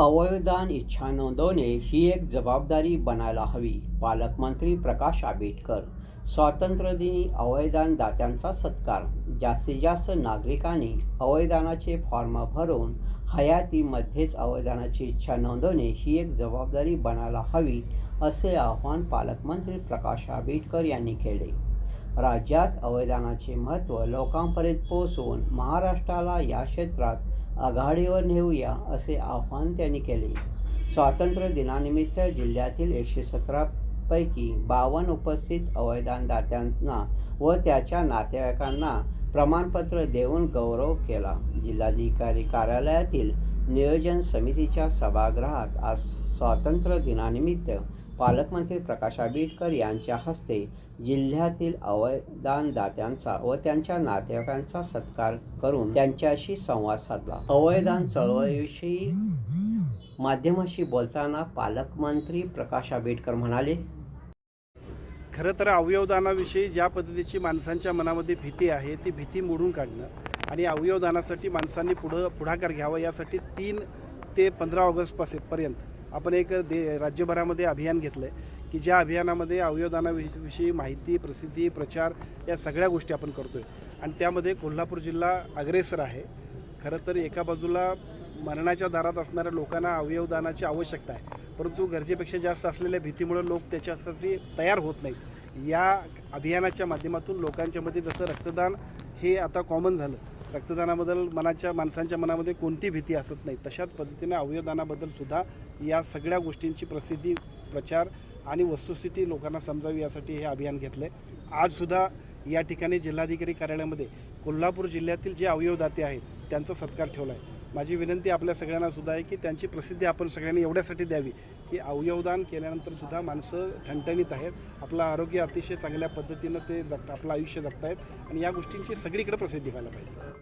अवयवदान इच्छा नोंदवणे ही एक जबाबदारी बनायला हवी. पालकमंत्री प्रकाश आंबेडकर स्वातंत्र्यदिनी अवयदान दात्यांचा सत्कार जास्तीत जास्त नागरिकांनी अवयदानाचे फॉर्म भरून हयातीमध्येच अवयदानाची इच्छा नोंदवणे ही एक जबाबदारी बनायला हवी असे आवाहन पालकमंत्री प्रकाश आंबेडकर यांनी केले. राज्यात अवयदानाचे महत्त्व लोकांपर्यंत पोहोचवून महाराष्ट्राला या क्षेत्रात आघाडीवर नेऊया असे आवाहन त्यांनी केले. स्वातंत्र्य दिनानिमित्त जिल्ह्यातील एकशे सतरापैकी बावन्न उपस्थित अवयदानदात्यांना व त्याच्या नातेवाईकांना प्रमाणपत्र देऊन गौरव केला. जिल्हाधिकारी कार्यालयातील नियोजन समितीच्या सभागृहात आज स्वातंत्र्य दिनानिमित्त पालकमंत्री प्रकाश आंबेडकर यांच्या हस्ते जिल्ह्यातील अवयदानदात्यांचा व त्यांच्या नातेवाईकांचा सत्कार करून त्यांच्याशी संवाद साधला. अवयदान चळवळीविषयी माध्यमाशी बोलताना पालकमंत्री प्रकाश आंबेडकर म्हणाले खरं तर अवयवदानाविषयी ज्या पद्धतीची माणसांच्या मनामध्ये भीती आहे ती भीती मोडून काढणं आणि अवयवदानासाठी माणसांनी पुढं पुढाकार घ्यावा यासाठी तीन ते पंधरा ऑगस्टपासून पर्यंत आपण एक दे राज्यभरामध्ये अभियान घेतलं आहे की ज्या अभियानामध्ये अवयवदानाविषयी माहिती प्रसिद्धी प्रचार या सगळ्या गोष्टी आपण करतो आहे आणि त्यामध्ये कोल्हापूर जिल्हा अग्रेसर आहे. खरं तर एका बाजूला मरणाच्या दारात असणाऱ्या लोकांना अवयवदानाची आवश्यकता आहे. परंतु गरजेपेक्षा जास्त असलेल्या भीतीमुळे लोक त्याच्यासाठी तयार होत नाहीत. या अभियानाच्या माध्यमातून लोकांच्यामध्ये जसं रक्तदान हे आता कॉमन झालं रक्तदानाबद्दल मनाच्या माणसांच्या मनामध्ये कोणती भीती असत नाही तशाच पद्धतीने अवयवदानाबद्दल सुद्धा या सगळ्या गोष्टींची प्रसिद्धी प्रचार आणि वस्तुस्थिती लोकांना समजावी यासाठी हे अभियान घेतलं आहे आजसुद्धा या ठिकाणी जिल्हाधिकारी कार्यालयामध्ये कोल्हापूर जिल्ह्यातील जे अवयवदाते आहेत त्यांचा सत्कार ठेवला आहे माझी विनंती आपल्या सगळ्यांना सुद्धा आहे की त्यांची प्रसिद्धी आपण सगळ्यांनी एवढ्यासाठी द्यावी. की अवयवदान केल्यानंतर सुद्धा माणसं ठणठणीत आहेत. आपलं आरोग्य अतिशय चांगल्या पद्धतीनं ते जगत आपलं आयुष्य जगतायत आणि या गोष्टींची सगळीकडे प्रसिद्धी व्हायला पाहिजे.